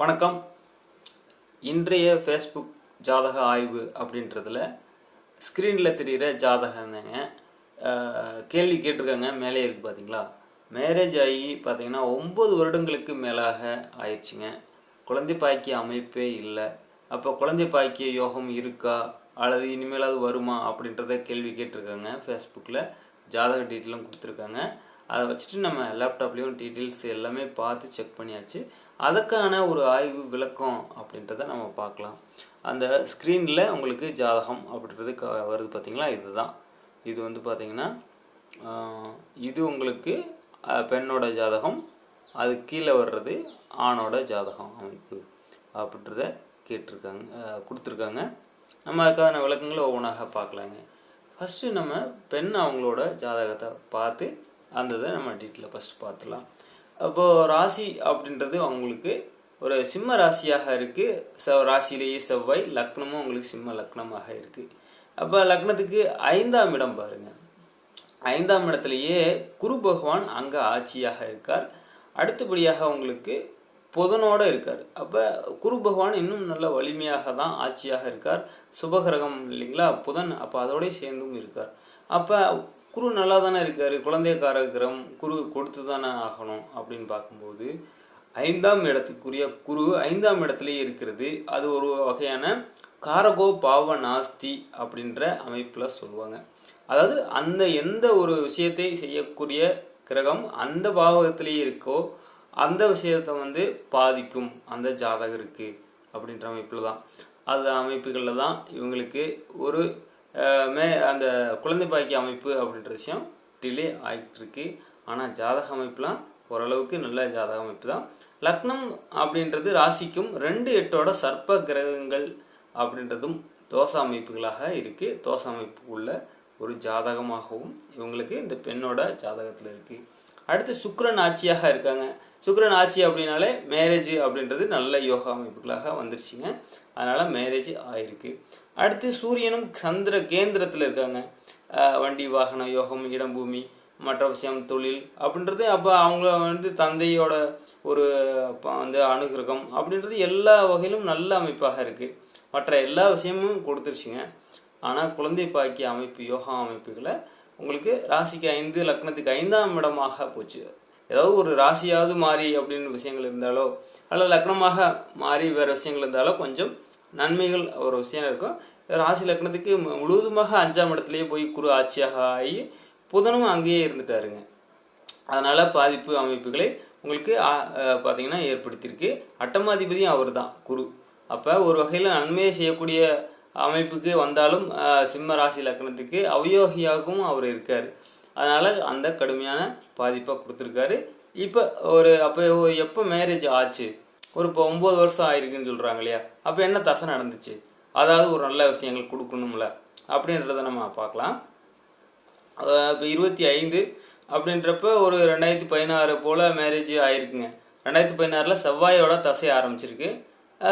வணக்கம். இன்றைய ஃபேஸ்புக் ஜாதக ஆய்வு அப்படின்றதுல ஸ்க்ரீனில் தெரிகிற ஜாதகங்க கேள்வி கேட்டிருக்காங்க மேலே இருக்குது பார்த்தீங்களா மேரேஜ் ஆகி பார்த்தீங்கன்னா ஒம்பது வருடங்களுக்கு மேலாக ஆயிடுச்சுங்க. குழந்தை பாக்கிய அமைப்பே இல்லை. அப்போ குழந்தை பாக்கிய யோகம் இருக்கா? அல்லது இனிமேலாவது வருமா? அப்படின்றத கேள்வி கேட்டிருக்காங்க. ஃபேஸ்புக்கில் ஜாதக டீட்டெயிலும் கொடுத்துருக்காங்க. அதை வச்சுட்டு நம்ம லேப்டாப்லேயும் டீட்டெயில்ஸ் எல்லாமே பார்த்து செக் பண்ணியாச்சு. அதுக்கான ஒரு ஆய்வு விளக்கம் அப்படின்றத நம்ம பார்க்கலாம். அந்த ஸ்க்ரீனில் உங்களுக்கு ஜாதகம் அப்படின்றது க வருது பார்த்தீங்களா? இதுதான். இது வந்து பார்த்திங்கன்னா இது உங்களுக்கு பெண்ணோட ஜாதகம் அது கீழே வர்றது ஆணோட ஜாதகம் அமைப்பு அப்படின்றத கேட்டிருக்காங்க கொடுத்துருக்காங்க. நம்ம அதுக்கான விளக்கங்களை ஒவ்வொன்றாக பார்க்கலாங்க. ஃபஸ்ட்டு நம்ம பெண் அவங்களோட ஜாதகத்தை பார்த்து அந்த இதை நம்ம டீட்டெயிலாக ஃபஸ்ட்டு பார்த்துலாம் அப்போது ராசி அப்படின்றது அவங்களுக்கு ஒரு சிம்ம ராசியாக இருக்குது செவ் ராசியிலேயே செவ்வாய் லக்னமும் உங்களுக்கு சிம்ம லக்னமாக இருக்குது அப்போ லக்னத்துக்கு ஐந்தாம் இடம் பாருங்கள் ஐந்தாம் இடத்துலையே குரு பகவான் அங்கே ஆட்சியாக இருக்கார். அடுத்தபடியாக உங்களுக்கு புதனோடு இருக்கார். அப்போ குரு பகவான் இன்னும் நல்ல வலிமையாக தான் ஆட்சியாக இருக்கார். சுபகிரகம் இல்லைங்களா? புதன் அப்போ அதோடய சேர்ந்தும் இருக்கார். அப்போ குரு நல்லா தானே இருக்கார்? குழந்தைக்கார கிரகம் குரு கொடுத்து தானே ஆகணும் அப்படின்னு பார்க்கும்போது ஐந்தாம் இடத்துக்குரிய குரு ஐந்தாம் இடத்துலேயே இருக்கிறது. அது ஒரு வகையான காரகோ பாவ நாஸ்தி அப்படின்ற அமைப்பில் சொல்லுவாங்க. அதாவது அந்த எந்த ஒரு விஷயத்தை செய்யக்கூடிய கிரகம் அந்த பாவகத்திலேயே இருக்கோ அந்த விஷயத்தை வந்து பாதிக்கும். அந்த ஜாதகருக்கு அப்படின்ற அமைப்பில் தான். அந்த அமைப்புகளில் தான் இவங்களுக்கு ஒரு மே அந்த குழந்தை பாக்கிய அமைப்பு அப்படின்ற விஷயம் டிலே ஆகிட்டுருக்கு ஆனால் ஜாதக அமைப்புலாம் ஓரளவுக்கு நல்ல ஜாதக அமைப்பு தான். லக்னம் அப்படின்றது ராசிக்கும் ரெண்டு எட்டோட சர்ப்ப கிரகங்கள் அப்படின்றதும் தோச அமைப்புகளாக இருக்குது தோச அமைப்பு உள்ள ஒரு ஜாதகமாகவும் இவங்களுக்கு இந்த பெண்ணோட ஜாதகத்தில் இருக்குது அடுத்து சுக்ரன் ஆட்சியாக இருக்காங்க. சுக்ரன் ஆட்சி அப்படின்னாலே மேரேஜ் அப்படின்றது நல்ல யோகா அமைப்புகளாக வந்துருச்சுங்க. அதனால் மேரேஜ் ஆயிருக்கு. அடுத்து சூரியனும் சந்திர கேந்திரத்தில் இருக்காங்க. வண்டி வாகன யோகம் இடம் பூமி மற்ற விஷயம் தொழில் அப்படின்றது அப்போ அவங்க வந்து தந்தையோட ஒரு வந்து அனுகிரகம் அப்படின்றது எல்லா வகையிலும் நல்ல அமைப்பாக இருக்குது மற்ற எல்லா விஷயமும் கொடுத்துருச்சுங்க. ஆனால் குழந்தை பாக்கிய அமைப்பு யோகா அமைப்புகளை உங்களுக்கு ராசிக்கு ஐந்து லக்னத்துக்கு ஐந்தாம் இடமாக போச்சு. ஏதாவது ஒரு ராசியாவது மாறி அப்படின்னு விஷயங்கள் இருந்தாலோ அல்லது லக்னமாக மாறி வேறு விஷயங்கள் இருந்தாலோ கொஞ்சம் நன்மைகள் ஒரு விஷயம் இருக்கும். ராசி லக்னத்துக்கு மு- முழுவதுமாக அஞ்சாம் இடத்துலையே போய் குரு ஆட்சியாக ஆகி புதனும் அங்கேயே இருந்துட்டாருங்க. அதனால் பாதிப்பு அமைப்புகளை உங்களுக்கு பார்த்திங்கன்னா பார்த்தீங்கன்னா ஏற்படுத்தியிருக்கு. அட்டமாதிபதியும் அவர் தான் குரு. அப்போ ஒரு வகையில் நன்மையை செய்யக்கூடிய அமைப்புக்கு வந்தாலும் சிம்ம ராசி லக்னத்துக்கு அவயோகியாகவும் அவர் இருக்கார். அதனால் அந்த கடுமையான பாதிப்பாக கொடுத்துருக்காரு. இப்போ ஒரு அப்போ எப்போ மேரேஜ் ஆச்சு? ஒரு இப்போ ஒம்பது வருஷம் ஆயிருக்குன்னு சொல்கிறாங்க இல்லையா? அப்போ என்ன தசை நடந்துச்சு? அதாவது ஒரு நல்ல விஷயங்கள் கொடுக்கணும்ல அப்படின்றத நம்ம பார்க்கலாம். இப்போ இருபத்தி ஐந்து அப்படின்றப்ப ஒரு ரெண்டாயிரத்தி பதினாறு போல் மேரேஜ் ஆயிருக்குங்க. ரெண்டாயிரத்தி பதினாறில் செவ்வாயோட தசை ஆரம்பிச்சிருக்கு.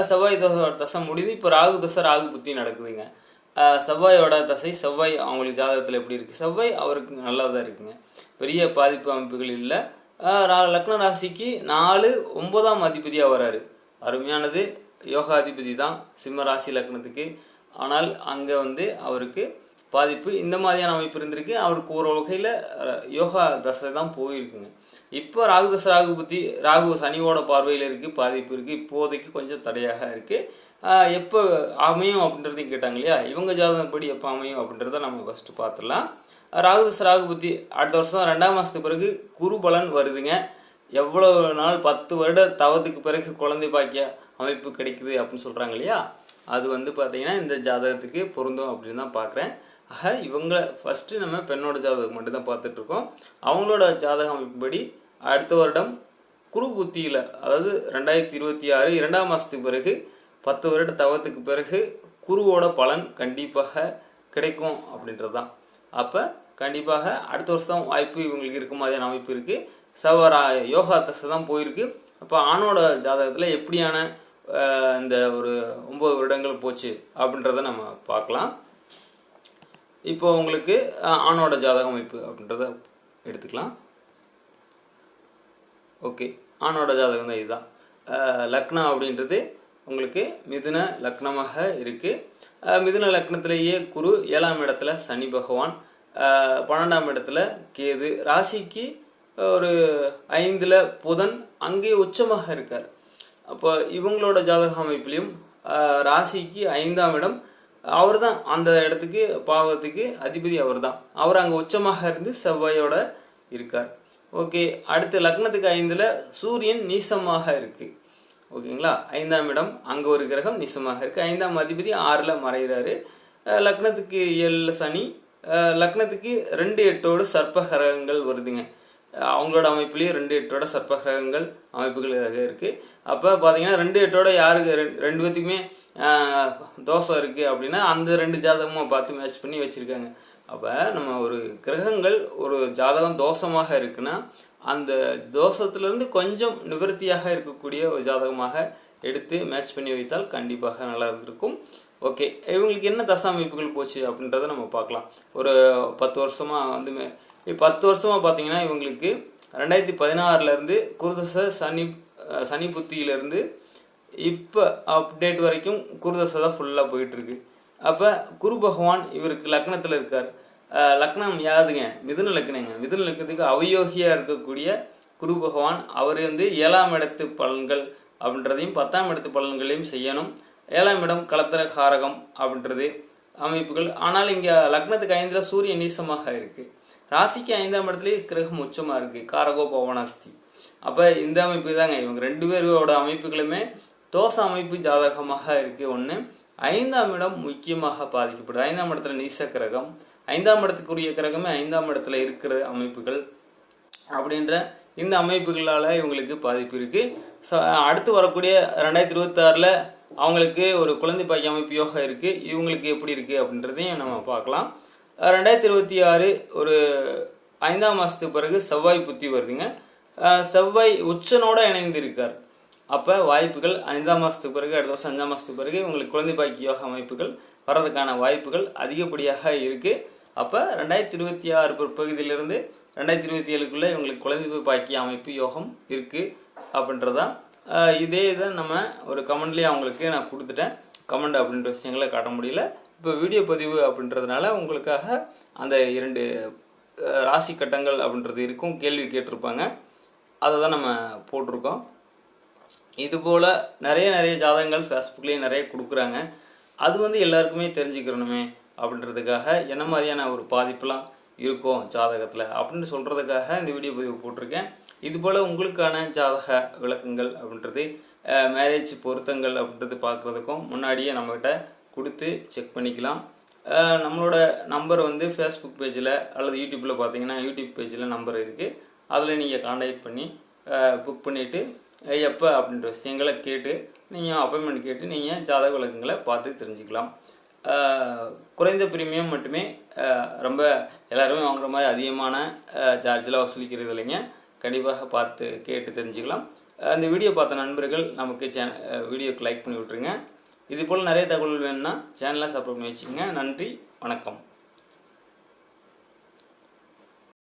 செவ்வாய் தசை தசை முடியுது. இப்போ ராகு தசை ராகு புத்தி நடக்குதுங்க. செவ்வாயோட தசை செவ்வாய் அவங்களுக்கு ஜாதகத்தில் எப்படி இருக்குது செவ்வாய் அவருக்கு நல்லா தான் இருக்குங்க. பெரிய பாதிப்பு அமைப்புகள் இல்லை. ரா- லக்ன ராசிக்கு நாலு ஒன்பதாம் அதிபதியாக வராரு. அருமையானது. யோகாதிபதி தான். சிம்ம ராசி லக்னத்துக்கு. ஆனால் அங்கே வந்து அவருக்கு பாதிப்பு இந்த மாதிரியான அமைப்பு இருந்திருக்கு. அவருக்கு ஒரு வகையில் யோகா தசை தான் போயிருக்குங்க. இப்போ ராகு தசை ராகு புத்தி ராகு சனியோட பார்வையில் இருக்குது பாதிப்பு இருக்குது இப்போதைக்கு கொஞ்சம் தடையாக இருக்குது எப்போ அமையும் அப்படின்றதையும் கேட்டாங்க இல்லையா? இவங்க ஜாதகப்படி எப்போ அமையும் அப்படின்றத நம்ம ஃபஸ்ட்டு பார்த்துடலாம் ராகு தசை ராகு புத்தி அடுத்த வருஷம் ரெண்டாம் மாதத்துக்கு பிறகு குரு பலன் வருதுங்க. எவ்வளோ நாள் பத்து வருட தவத்துக்கு பிறகு குழந்தை பாக்கிய அமைப்பு கிடைக்குது அப்படின்னு சொல்கிறாங்க இல்லையா? அது வந்து பார்த்திங்கன்னா இந்த ஜாதகத்துக்கு பொருந்தும் அப்படின்னு தான் பார்க்குறேன் ஆக இவங்களை ஃபஸ்ட்டு நம்ம பெண்ணோட ஜாதகம் மட்டும்தான் பார்த்துட்ருக்கோம் அவங்களோட ஜாதகம் அமைப்பின்படி அடுத்த வருடம் குரு புத்தியில் அதாவது ரெண்டாயிரத்தி இருபத்தி ஆறு இரண்டாம் மாதத்துக்கு பிறகு பத்து வருட தவத்துக்கு பிறகு குருவோட பலன் கண்டிப்பாக கிடைக்கும் அப்படின்றது தான் அப்போ கண்டிப்பாக அடுத்த வருஷம் வாய்ப்பு இவங்களுக்கு இருக்கும் மாதிரியான அமைப்பு இருக்குது சவரா யோகா தசை தான் போயிருக்கு. அப்போ ஆணோட ஜாதகத்தில் எப்படியான இந்த ஒரு ஒம்பது வருடங்கள் போச்சு அப்படின்றத நம்ம பார்க்கலாம். இப்போ உங்களுக்கு ஆணோட ஜாதக அமைப்பு அப்படின்றத எடுத்துக்கலாம். ஓகே ஆணோட ஜாதகம் தான் இதுதான். லக்னா லக்னம் அப்படின்றது உங்களுக்கு மிதுன லக்னமாக இருக்குது மிதுன லக்னத்திலேயே குரு ஏழாம் இடத்துல சனி பகவான் பன்னெண்டாம் இடத்துல கேது. ராசிக்கு ஒரு ஐந்தில் புதன் அங்கேயே உச்சமாக இருக்கார். அப்போ இவங்களோட ஜாதக அமைப்புலையும் ராசிக்கு ஐந்தாம் இடம் அவர் தான் அந்த இடத்துக்கு பாவத்துக்கு அதிபதி அவர் தான் அவர் அங்கே உச்சமாக இருந்து செவ்வாயோட இருக்கார். ஓகே அடுத்து லக்னத்துக்கு ஐந்தில் சூரியன் நீசமாக இருக்குது ஓகேங்களா? ஐந்தாம் இடம் அங்கே ஒரு கிரகம் நீசமாக இருக்குது ஐந்தாம் அதிபதி ஆறில் மறைகிறாரு லக்னத்துக்கு ஏழில் சனி லக்னத்துக்கு ரெண்டு எட்டோடு சர்ப்ப கிரகங்கள் வருதுங்க. அவங்களோட அமைப்புலேயும் ரெண்டு எட்டோட சர்ப்ப கிரகங்கள் அமைப்புகள் இருக்குது அப்போ பார்த்தீங்கன்னா ரெண்டு எட்டோட யாருக்கு ரெண்டு ரெண்டு பேத்துக்குமே தோஷம் இருக்குது அப்படின்னா அந்த ரெண்டு ஜாதகமாக பார்த்து மேட்ச் பண்ணி வச்சுருக்காங்க. அப்போ நம்ம ஒரு கிரகங்கள் ஒரு ஜாதகம் தோஷமாக இருக்குன்னா அந்த தோஷத்துலேருந்து கொஞ்சம் நிவர்த்தியாக இருக்கக்கூடிய ஒரு ஜாதகமாக எடுத்து மேட்ச் பண்ணி வைத்தால் கண்டிப்பாக நல்லா இருந்திருக்கும். ஓகே இவங்களுக்கு என்ன தசா அமைப்புகள் போச்சு அப்படின்றத நம்ம பார்க்கலாம். ஒரு பத்து வருஷமாக வந்து மே- பத்து வருஷமாக பார்த்தீங்கன்னா இவங்களுக்கு ரெண்டாயிரத்தி பதினாறுலேருந்து குருதச சனி சனி புத்தியிலேருந்து இப்போ அப்டேட் வரைக்கும் குருதசை தான் ஃபுல்லாக போயிட்டுருக்கு. அப்போ குரு பகவான் இவருக்கு லக்னத்தில் இருக்கார். லக்னம் யாதுங்க மிதுன லக்னங்க. மிதுன லக்னத்துக்கு அவயோகியாக இருக்கக்கூடிய குரு பகவான் அவர் வந்து ஏழாம் இடத்து பலன்கள் அப்படின்றதையும் பத்தாம் இடத்து பலன்களையும் செய்யணும். ஏழாம் இடம் கலத்திர காரகம் அப்படின்றது அமைப்புகள். ஆனால் இங்கே லக்னத்துக்கு ஐந்தில் சூரியன் நீசமாக இருக்குது ராசிக்கு ஐந்தாம் இடத்துலேயே கிரகம் உச்சமாக இருக்குது காரகோ பவனாஸ்தி அப்போ இந்த அமைப்பு தாங்க. இவங்க ரெண்டு பேரோட அமைப்புகளுமே தோசை அமைப்பு ஜாதகமாக இருக்குது ஒன்று ஐந்தாம் இடம் முக்கியமாக பாதிக்கப்படுது. ஐந்தாம் இடத்துல நீச கிரகம் ஐந்தாம் இடத்துக்குரிய கிரகமே ஐந்தாம் இடத்துல இருக்கிற அமைப்புகள் அப்படின்ற இந்த அமைப்புகளால் இவங்களுக்கு பாதிப்பு இருக்குது ஸோ அடுத்து வரக்கூடிய ரெண்டாயிரத்தி இருபத்தாறில் அவங்களுக்கு ஒரு குழந்தை பாக்கிய அமைப்பு யோகா இருக்குது இவங்களுக்கு எப்படி இருக்குது அப்படின்றதையும் நம்ம பார்க்கலாம். ரெண்டாயிரத்தி இருபத்தி ஆறு ஒரு ஐந்தாம் மாதத்துக்கு பிறகு செவ்வாய் புத்தி வருதுங்க. செவ்வாய் உச்சனோடு இணைந்து இருக்கார் அப்போ வாய்ப்புகள் ஐந்தாம் மாதத்துக்கு பிறகு அடுத்த வருஷம் அஞ்சாம் மாதத்துக்கு பிறகு உங்களுக்கு குழந்தை பாக்கி யோகா அமைப்புகள் வர்றதுக்கான வாய்ப்புகள் அதிகப்படியாக இருக்குது அப்போ ரெண்டாயிரத்தி இருபத்தி ஆறு பிற்பகுதியிலிருந்து ரெண்டாயிரத்தி இருபத்தி ஏழுக்குள்ளே இவங்களுக்கு குழந்தை பாக்கிய அமைப்பு யோகம் இருக்குது அப்படின்றதான். இதே இதை நம்ம ஒரு கமெண்ட்லேயே அவங்களுக்கு நான் கொடுத்துட்டேன். கமெண்ட் அப்படின்ற விஷயங்களை காட்ட முடியல. இப்போ வீடியோ பதிவு அப்படின்றதுனால உங்களுக்காக அந்த இரண்டு ராசி கட்டங்கள் அப்படின்றது இருக்கும். கேள்வி கேட்டிருப்பாங்க. அதை தான் நம்ம போட்டிருக்கோம். இதுபோல் நிறைய நிறைய ஜாதகங்கள் ஃபேஸ்புக்லேயும் நிறைய கொடுக்குறாங்க. அது வந்து எல்லாருக்குமே தெரிஞ்சுக்கிறணுமே அப்படின்றதுக்காக என்ன மாதிரியான ஒரு பாதிப்பெலாம் இருக்கும் ஜாதகத்தில் அப்படின்னு சொல்கிறதுக்காக இந்த வீடியோ பதிவு போட்டிருக்கேன். இதுபோல் உங்களுக்கான ஜாதக விளக்கங்கள் அப்படின்றது மேரேஜ் பொருத்தங்கள் அப்படின்றது பார்க்குறதுக்கும் முன்னாடியே நம்மக்கிட்ட கொடுத்து செக் பண்ணிக்கலாம். நம்மளோட நம்பர் வந்து ஃபேஸ்புக் பேஜில் அல்லது யூடியூப்பில் பார்த்தீங்கன்னா யூடியூப் பேஜில் நம்பர் இருக்குது அதில் நீங்கள் காண்டாக்ட் பண்ணி புக் பண்ணிவிட்டு எப்போ அப்படின்ற விஷயங்களை கேட்டு நீங்கள் அப்பாயின்மெண்ட் கேட்டு நீங்கள் ஜாதக விளக்கங்களை பார்த்து தெரிஞ்சுக்கலாம். குறைந்த பிரீமியம் மட்டுமே ரொம்ப எல்லாருமே வாங்குற மாதிரி அதிகமான சார்ஜில் வசூலிக்கிறது இல்லைங்க. கண்டிப்பாக பார்த்து கேட்டு தெரிஞ்சுக்கலாம். அந்த வீடியோ பார்த்த நண்பர்கள் நமக்கு சே வீடியோக்கு லைக் பண்ணி விட்ருங்க இது போல் நிறைய தகவல் வேணும்னா சேனலை சப்போர்ட் பண்ணி வச்சுக்கோங்க. நன்றி வணக்கம்.